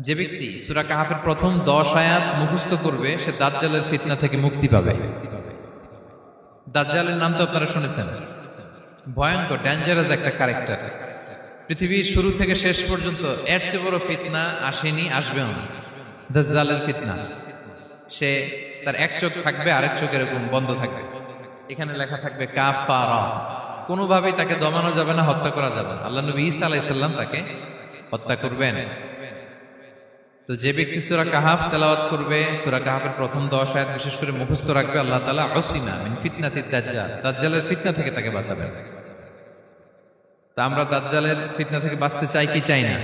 যে ব্যক্তি সুরা কাহাফের প্রথম দশ আয়াত মুখস্থ করবে, সে দাজ্জালের ফিতনা থেকে মুক্তি পাবে। দাজ্জালের নাম তো আপনারা শুনেছেন। ভয়ঙ্কর ডেঞ্জারাস একটা ক্যারেক্টার পৃথিবীর শুরু থেকে শেষ পর্যন্ত এর চেয়ে বড় ফিতনা আসেনি, আসবেও না। দাজ্জালের ফিতনা। সে তার এক চোখ থাকবে, আরেক চোখ এরকম বন্ধ থাকবে। এখানে লেখা থাকবে, কাফারা। কোনোভাবেই তাকে দমানো যাবে না, হত্যা করা যাবে না। আল্লাহ নবী ঈসা আলাইসাল্লাম তাকে হত্যা করবেন। তো যে ব্যক্তি সুরা কাহাফ তেলাওয়াত করবে সুরা কাহাফের প্রথম দশ আয়াত বিশেষ করে মুখস্থ রাখবে আল্লাহ তালা অসিনা ফিতনাতি দাজ্জাল দাজ্জালের ফিতনা থেকে তাকে বাঁচাবেন। তা আমরা দাজ্জালের ফিতনা থেকে বাঁচতে চাই কি চাই না?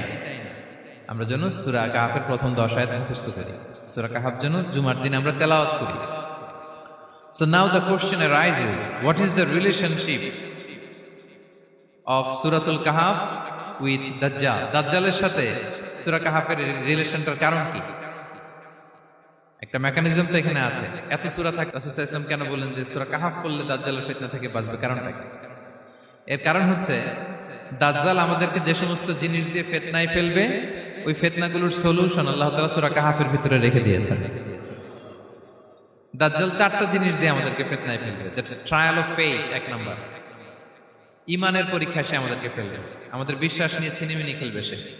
আমরা যেন সুরা কাহাফের প্রথম দশ আয়াত মুখস্থ করি। সুরা কাহাফ যেন জুমার দিন আমরা তেলাওয়াত করি। So now the question arises, what is the relationship of Suratul Kahf with Dajjal? দাজ্জালের সাথে সূরা কাহাফের রিলেশনটার কারণ কি? একটা মেকানিজম তো এখানে আছে। এত সুরা ইসলাম কেন বললেন যে সুরা কাহাফ করলে দাজ্জালের ফিতনা থেকে বাঁচবে? কারণটা এর কারণ হচ্ছে, দাজ্জাল আমাদেরকে যে সমস্ত জিনিস দিয়ে ফেতনায় ফেলবে, ওই ফেতনাগুলোর সলিউশন আল্লাহ তাআলা সূরা কাহাফের ভিতরে রেখে দিয়েছেন। দাজ্জাল চারটা জিনিস দিয়ে আমাদেরকে ফেতনায় ফেলবে। ট্রায়াল অফ ফেইথ এক নম্বর। ইমানের পরীক্ষা সে আমাদেরকে ফেলবে। আমাদের বিশ্বাস নিয়ে ছিনিমিনি খেলবে সে।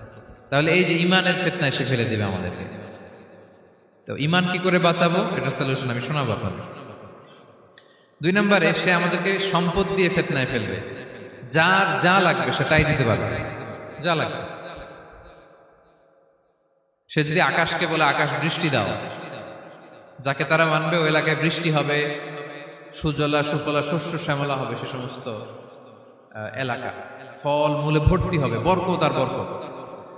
তাহলে এই যে ইমানের ফেতনায় সে ফেলে দেবে আমাদেরকে। তো ইমান কি করে বাঁচাবো? এটা সলিউশন আমি শোনাবো আপনাদের। দুই নম্বরে, সে আমাদেরকে সম্পদ দিয়ে ফেতনায় ফেলবে। যার যা লাগবে সে তাই দিতে পারবে। যা লাগবে। সে যদি আকাশকে বলে, আকাশ বৃষ্টি দাও। যাকে তারা মানবে, ওই এলাকায় বৃষ্টি হবে, সুজলা, সুফলা, শস্য, শ্যামলা হবে সে সমস্ত এলাকা। ফল, মূলে ভর্তি হবে, বরকত আর বরকত।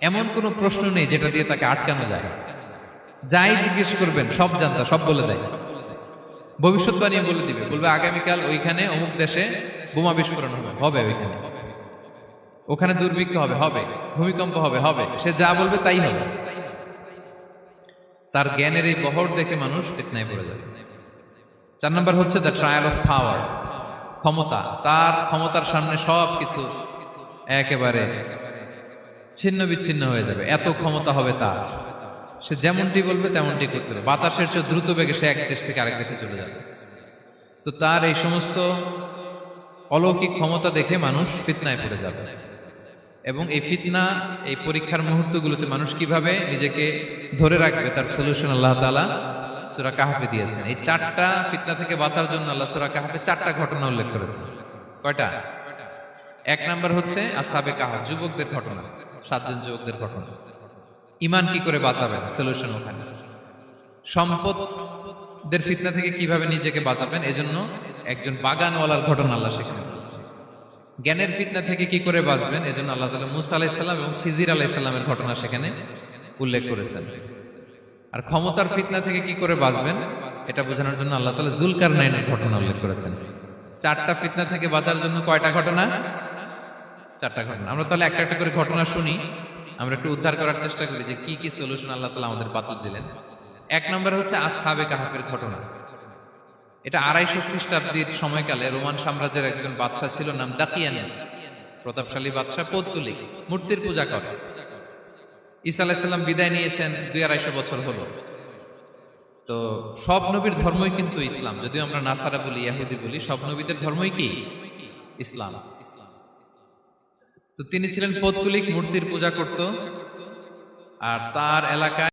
এমন কোনো প্রশ্ন নেই যেটা দিয়ে তাকে আটকানো যায়। যাই জিজ্ঞেস করবেন, সব জানতা, সব বলে দেয়। ভবিষ্যৎবাণী বলে দিবে। বলবে, আগামীকাল ওইখানে অমুক দেশে বোমা বিস্ফোরণ হবে। হবে ওইখানে। ওখানে দুর্ভিক্ষ হবে হবে। ভূমিকম্প হবে হবে। সে যা বলবে তাই হবে। তার জ্ঞানের এই বহর দেখে মানুষ ফিতনায় পড়ে যাবে। চার নম্বর হচ্ছে দ্য ট্রায়াল অফ পাওয়ার ক্ষমতা। তার ক্ষমতার সামনে সব কিছু একেবারে ছিন্ন বিচ্ছিন্ন হয়ে যাবে। এত ক্ষমতা হবে তার। সে যেমনটি বলবে, তেমনটি করতে হবে। বাতাসের চেয়ে দ্রুত বেগে সে এক দেশ থেকে আরেক দেশে চলে যাবে। তো তার এই সমস্ত অলৌকিক ক্ষমতা দেখে মানুষ ফিতনায় পড়ে যাবে। এবং এই ফিতনা, এই পরীক্ষার মুহূর্তগুলোতে মানুষ কীভাবে নিজেকে ধরে রাখবে, তার সলিউশন আল্লাহ তালা সুরা কাহাফে দিয়েছেন। এই চারটা ফিতনা থেকে বাঁচার জন্য আল্লাহ সুরা কাহাফে চারটা ঘটনা উল্লেখ করেছেন। কয়টা? এক নাম্বার হচ্ছে আসাবে কাহাফ, যুবকদের ঘটনা। সাতজন যুবকদের ঘটনা। ইমান কি করে বাঁচাবেন? সলিউশন ওখানে। সম্পদদের ফিতনা থেকে কীভাবে নিজেকে বাঁচাবেন? এজন্য একজন বাগানওয়ালার ঘটনা আল্লাহ সেখানে। জ্ঞানের ফিতনা থেকে কি করে বাঁচবেন? এজন্য আল্লাহ তালা মুসা আলাইসাল্লাম এবং খিজির আলাইসাল্লামের ঘটনা সেখানে উল্লেখ করেছেন। আর ক্ষমতার ফিতনা থেকে কি করে বাঁচবেন? এটা বোঝানোর জন্য আল্লাহ তালা জুলকার নাইনের ঘটনা উল্লেখ করেছেন। চারটা ফিতনা থেকে বাঁচার জন্য কয়টা ঘটনা? চারটা ঘটনা। আমরা তাহলে একটা একটা করে ঘটনা শুনি, আমরা একটু উদ্ধার করার চেষ্টা করি যে কি কি সলিউশন আল্লাহ তালা আমাদের বাতিল দিলেন। এক নম্বর হচ্ছে আসহাবে কাহাফের ঘটনা। এটা আড়াইশো খ্রিস্টাব্দীর সময়কালে রোমান সাম্রাজ্যের একজন বাদশাহ ছিল, নাম দাকিয়ানুস। প্রতাপশালী বাদশাহ, পৌত্তলিক, মূর্তির পূজা করে। ঈসা আলাইসাল্লাম বিদায় নিয়েছেন দুই আড়াইশো বছর হলো। তো সব নবীর ধর্মই কিন্তু ইসলাম। যদিও আমরা নাসারা বলি, ইয়াহুদি বলি, সব নবীদের ধর্মই কি? ইসলাম। তো তিনি ছিলেন পৌত্তলিক মূর্তির পূজা করত। আর তার এলাকায়